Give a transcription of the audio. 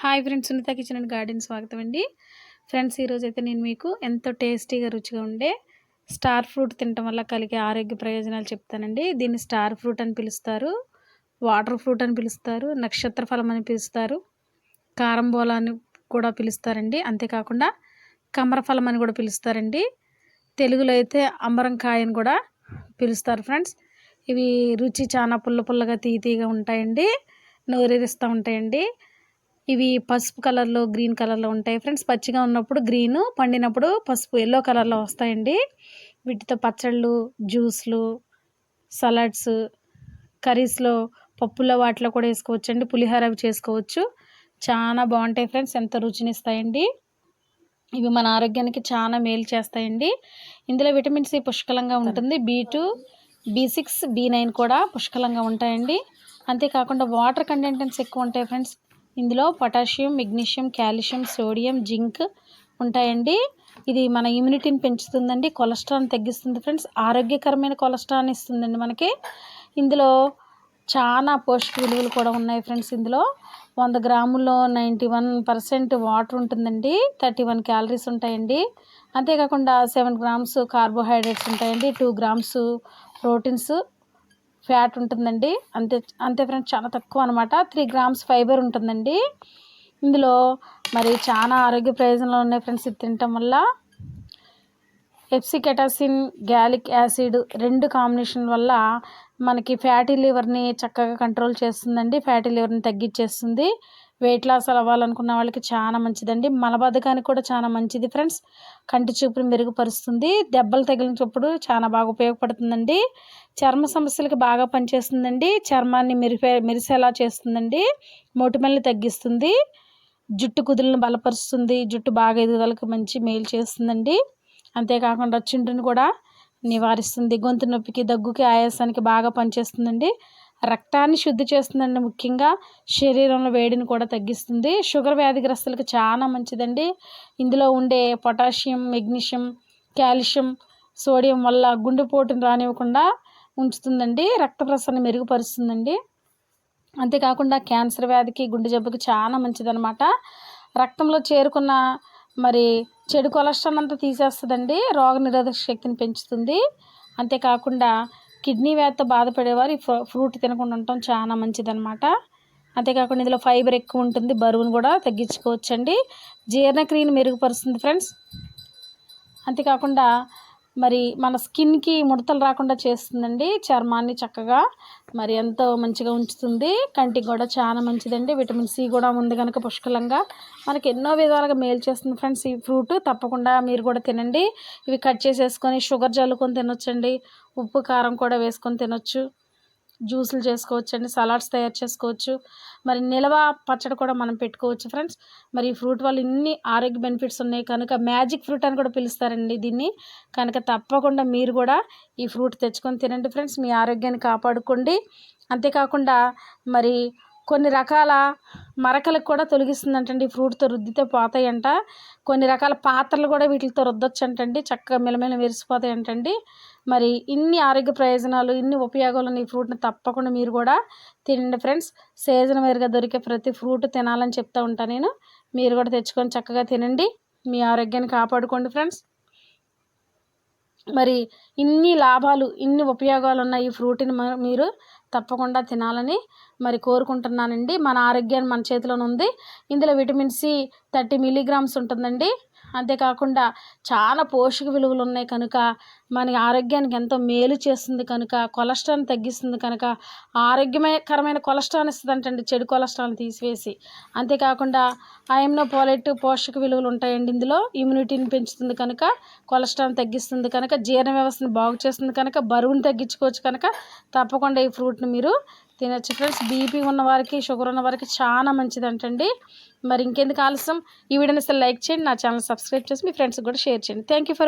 Hi friends Sunitha kitchen and garden స్వాగతం అండి. Friends ఈరోజు అయితే నేను మీకు ఎంతో టేస్టీగా రుచిగా ఉండే స్టార్ ఫ్రూట్ తినటం వల్ల కలిగే ఆరోగ్య ప్రయోజనాలు చెప్తానండి. దీన్ని స్టార్ ఫ్రూట్ అని పిలుస్తారు వాటర్ ఫ్రూట్ అని పిలుస్తారు నక్షత్ర ఫలం అని పిలుస్తారు కారంబోలా అని కూడా పిలుస్తారండి. అంతేకాకుండా కమరఫలం అని కూడా పిలుస్తారండి. తెలుగులో అయితే అంబరంకాయ అని కూడా పిలుస్తారు ఫ్రెండ్స్. ఇవి రుచి చాలా పుల్ల పుల్లగా తీతీగా ఉంటాయండి నోరేరిస్తూ ఉంటాయండి. ఇవి పసుపు కలర్లో గ్రీన్ కలర్లో ఉంటాయి. ఫ్రెండ్స్ పచ్చిగా ఉన్నప్పుడు గ్రీన్ పండినప్పుడు పసుపు ఎల్లో కలర్లో వస్తాయండి. వీటితో పచ్చళ్ళు జ్యూస్లు సలాడ్స్ కర్రీస్లో పప్పుల వాటిలో కూడా వేసుకోవచ్చు అండి పులిహోర అవి చేసుకోవచ్చు. చాలా బాగుంటాయి ఫ్రెండ్స్ ఎంత రుచినిస్తాయండి. ఇవి మన ఆరోగ్యానికి చాలా మేలు చేస్తాయండి. ఇందులో విటమిన్ సి పుష్కలంగా ఉంటుంది. B two B six B nine కూడా పుష్కలంగా ఉంటాయండి. అంతేకాకుండా వాటర్ కంటెంటెన్స్ ఎక్కువ ఉంటాయి ఫ్రెండ్స్. ఇందులో potassium magnesium calcium sodium zinc ఉంటాయండి. ఇది మన ఇమ్యూనిటీని పెంచుతుందండి కొలెస్ట్రాల్ తగ్గిస్తుంది ఫ్రెండ్స్. ఆరోగ్యకరమైన కొలెస్ట్రాల్ ఇస్తుందండి మనకి. ఇందులో చాలా పోషక విలువలు కూడా ఉన్నాయి ఫ్రెండ్స్ ఇందులో. వంద గ్రాముల్లో నైంటీ వన్ పర్సెంట్ వాటర్ ఉంటుందండి థర్టీ వన్ క్యాలరీస్ ఉంటాయండి. అంతేకాకుండా సెవెన్ గ్రామ్స్ కార్బోహైడ్రేట్స్ ఉంటాయండి టూ గ్రామ్స్ ప్రోటీన్స్. ఫ్యాట్ ఉంటుందండి. అంతే అంతే ఫ్రెండ్స్ చాలా తక్కువ అనమాట త్రీ గ్రామ్స్ ఫైబర్ ఉంటుందండి. ఇందులో మరి చాలా ఆరోగ్య ప్రయోజనాలు ఉన్నాయి ఫ్రెండ్స్ ఇది తినటం వల్ల. ఎప్సికెటాసిన్ గ్యాలిక్ యాసిడ్ రెండు కాంబినేషన్ వల్ల మనకి ఫ్యాటీ లివర్ని చక్కగా కంట్రోల్ చేస్తుందండి. ఫ్యాటీ లివర్ని తగ్గించేస్తుంది. వెయిట్ లాస్ అవ్వాలనుకున్న వాళ్ళకి చాలా మంచిదండి. మలబద్ధకానికి కూడా చాలా మంచిది ఫ్రెండ్స్ కంటి చూపుని మెరుగుపరుస్తుంది. దెబ్బలు తగిలినప్పుడు చాలా బాగా ఉపయోగపడుతుందండి. చర్మ సమస్యలకి బాగా పనిచేస్తుందండి. చర్మాన్ని మెరిపే మెరిసేలా చేస్తుందండి. మొటిమల్ని తగ్గిస్తుంది. జుట్టు కుదులను బలపరుస్తుంది. జుట్టు బాగా ఎదుగుదలకు మంచి మేలు చేస్తుందండి. అంతేకాకుండా చుంటుని కూడా నివారిస్తుంది. గొంతు నొప్పికి దగ్గుకి ఆయాసానికి బాగా పనిచేస్తుందండి. రక్తాన్ని శుద్ధి చేస్తుందండి ముఖ్యంగా. శరీరంలో వేడిని కూడా తగ్గిస్తుంది. షుగర్ వ్యాధిగ్రస్తులకు చాలా మంచిదండి. ఇందులో ఉండే పొటాషియం మెగ్నీషియం కాల్షియం సోడియం వల్ల గుండెపోటును రానివ్వకుండా ఉంచుతుందండి. రక్త ప్రసరణ మెరుగుపరుస్తుందండి. అంతేకాకుండా క్యాన్సర్ వ్యాధికి గుండె జబ్బుకి చాలా మంచిదనమాట రక్తంలో చేరుకున్న మరి చెడు కొలెస్ట్రాల్ అంతా తీసేస్తుందండి. రోగ నిరోధక శక్తిని పెంచుతుంది. అంతేకాకుండా కిడ్నీ వ్యాధితో బాధపడేవారు. ఈ ఫ్రూట్ తినకుండా ఉండటం చాలా మంచిదన్నమాట. అంతేకాకుండా ఇందులో ఫైబర్ ఎక్కువ ఉంటుంది. బరువును కూడా తగ్గించుకోవచ్చండి. జీర్ణక్రియను మెరుగుపరుస్తుంది ఫ్రెండ్స్. అంతేకాకుండా మరి మన స్కిన్కి ముడతలు రాకుండా చేస్తుందండి చర్మాన్ని చక్కగా. మరి ఎంతో మంచిగా ఉంచుతుంది. కంటికి కూడా చాలా మంచిదండి. విటమిన్ సి కూడా ఉంది కనుక పుష్కలంగా. మనకి ఎన్నో విధాలుగా మేలు చేస్తుంది ఫ్రెండ్స్ ఈ ఫ్రూట్. తప్పకుండా మీరు కూడా తినండి. ఇవి కట్ చేసేసుకొని షుగర్ జల్లుకొని తినొచ్చండి. ఉప్పు కారం కూడా వేసుకొని తినొచ్చు. జ్యూసులు చేసుకోవచ్చు అండి సలాడ్స్ తయారు చేసుకోవచ్చు. మరి నిలవ పచ్చడి కూడా మనం పెట్టుకోవచ్చు ఫ్రెండ్స్. మరి ఈ ఫ్రూట్ వల్ల ఇన్ని ఆరోగ్య బెనిఫిట్స్ ఉన్నాయి. కనుక మ్యాజిక్ ఫ్రూట్ అని కూడా పిలుస్తారండి దీన్ని. కనుక తప్పకుండా మీరు కూడా ఈ ఫ్రూట్ తెచ్చుకొని తినండి ఫ్రెండ్స్. మీ ఆరోగ్యాన్ని కాపాడుకోండి. అంతేకాకుండా మరి కొన్ని రకాల మరకలకు కూడా తొలగిస్తుందంటండి. ఫ్రూట్తో రుద్దితే పోతాయంట. కొన్ని రకాల పాత్రలు కూడా వీటితో రుద్దొచ్చు అంటండి చక్కగా మెలమెల మెరిసిపోతాయి అంటండి మరి ఇన్ని ఆరోగ్య ప్రయోజనాలు ఇన్ని ఉపయోగాలు ఈ ఫ్రూట్ని తప్పకుండా మీరు కూడా తినండి ఫ్రెండ్స్. సీజన్ వేరుగా దొరికే ప్రతి ఫ్రూట్ తినాలని చెప్తూ ఉంటాను నేను. మీరు కూడా తెచ్చుకొని చక్కగా తినండి. మీ ఆరోగ్యాన్ని కాపాడుకోండి ఫ్రెండ్స్. మరి ఇన్ని లాభాలు ఇన్ని ఉపయోగాలు ఉన్న ఈ ఫ్రూట్ని మీరు తప్పకుండా తినాలని మరి కోరుకుంటున్నానండి. మన ఆరోగ్యాన్ని మన చేతిలోనే ఉంది ఇందులో విటమిన్ సి థర్టీ మిల్లీగ్రామ్స్ ఉంటుందండి. అంతేకాకుండా చాలా పోషక విలువలు ఉన్నాయి కనుక మన ఆరోగ్యానికి ఎంతో మేలు చేస్తుంది కనుక కొలెస్ట్రాల్ తగ్గిస్తుంది కనుక ఆరోగ్యకరమైన కొలెస్ట్రాల్ ఇస్తుందంటండి చెడు కొలెస్ట్రాల్ని తీసివేసి. అంతేకాకుండా అయమ్నో పోలెట్ పోషక విలువలు ఉంటాయండి ఇందులో ఇమ్యూనిటీని పెంచుతుంది కనుక కొలెస్ట్రాల్ తగ్గిస్తుంది కనుక జీర్ణ వ్యవస్థను బాగు చేస్తుంది కనుక బరువును తగ్గించుకోవచ్చు కనుక తప్పకుండా ఈ ఫ్రూట్ని మీరు తినచ్చు ఫ్రెండ్స్. బీపీ ఉన్న వారికి షుగర్ ఉన్న వారికి చాలా మంచిదంటండి. మరి ఇంకెందుకు ఆలస్యం? ఈ వీడియోని అసలు లైక్ చేయండి నా ఛానల్ సబ్స్క్రైబ్ చేసి మీ ఫ్రెండ్స్కి కూడా షేర్ చేయండి. Thank for